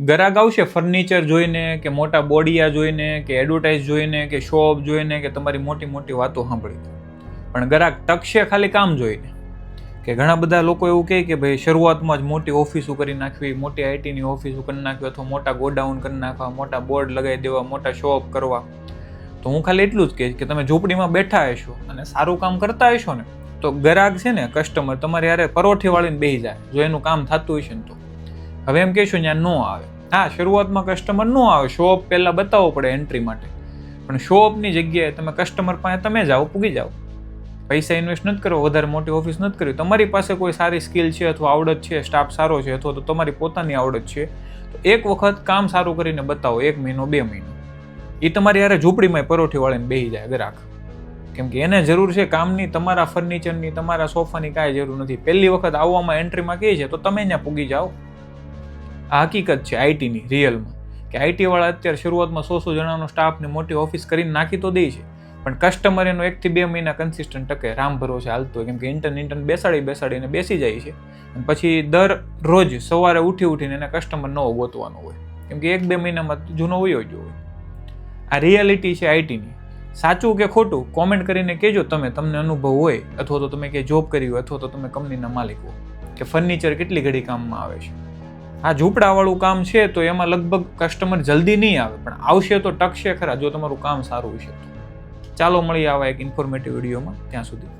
ગ્રાહક આવશે ફર્નિચર જોઈને કે મોટા બોડિયા જોઈને કે એડવર્ટાઇઝ જોઈને કે શોપ જોઈને કે તમારી મોટી મોટી વાતો સાંભળી. પણ ગ્રાહક ટકશે ખાલી કામ જોઈને. કે ઘણા બધા લોકો એવું કહે કે ભાઈ શરૂઆતમાં જ મોટી ઓફિસો કરી નાખવી, મોટી આઈટીની ઓફિસો કરી નાખવી અથવા મોટા ગોડાઉન કરી નાખવા, મોટા બોર્ડ લગાવી દેવા, મોટા શોપ કરવા. તો હું ખાલી એટલું જ કહીશ કે તમે ઝૂંપડીમાં બેઠા હશો અને સારું કામ કરતા હશો ને, તો ગ્રાહક છે ને કસ્ટમર તમારે યારે પરોઠી વાળીને બેસી જાય. જો એનું કામ થતું હશે ને તો. હવે એમ કહેશું ત્યાં ન આવે. હા, શરૂઆતમાં કસ્ટમર ન આવે શોપ પહેલાં બતાવવો પડે એન્ટ્રી માટે. પણ શોપની જગ્યાએ તમે કસ્ટમર પાસે તમે જાઓ, પૂગી જાઓ. પૈસા ઇન્વેસ્ટ નથી કરો, વધારે મોટી ઓફિસ નથી કરી તમારી પાસે કોઈ સારી સ્કિલ છે અથવા આવડત છે સ્ટાફ સારો છે, અથવા તો તમારી પોતાની આવડત છે, તો એક વખત કામ સારું કરીને બતાવો, એક મહિનો, બે મહિનો. એ તમારી યારે ઝૂંપડીમાં પરોઠી વાળીને બેસી જાય, ગ્રાહક. કેમ કે એને જરૂર છે કામની, તમારા ફર્નિચરની તમારા સોફાની કાંઈ જરૂર નથી. પહેલી વખત આવવામાં એન્ટ્રીમાં કહે છે, તો તમે ત્યાં પૂગી જાઓ. આ હકીકત છે આઈટીની, રિયલમાં. કે આઈટીવાળા અત્યારે શરૂઆતમાં સો સો જણાનો સ્ટાફને મોટી ઓફિસ કરીને નાખી તો દે છે. પણ કસ્ટમર એનો એકથી બે મહિના કન્સિસ્ટન્ટ ટકે, રામ ભરોસે હાલતો હોય. કેમ કે ઇન્ટર્ન ઇન્ટર્ન બેસાડી બેસાડીને બેસી જાય છે. અને પછી દર રોજ સવારે ઉઠી ઉઠીને એને કસ્ટમર નવો ગોતવાનો હોય. કેમ કે એક બે મહિનામાં જૂનો વયો જ હોય. આ રિયાલિટી છે આઈટીની. સાચું કે ખોટું કોમેન્ટ કરીને કહેજો તમે, તમને અનુભવ હોય, અથવા તો તમે કે જોબ કરી હોય, અથવા તો તમે કંપનીના માલિક હો. કે ફર્નિચર કેટલી ઘડી કામમાં આવે છે. આ ઝૂંપડાવાળું કામ છે તો એમાં લગભગ કસ્ટમર જલ્દી નહીં આવે, પણ આવશે તો ટકશે ખરા, જો તમારું કામ સારું હશે ચાલો મળીએ આવા એક ઇન્ફોર્મેટિવ વિડીયોમાં ત્યાં સુધી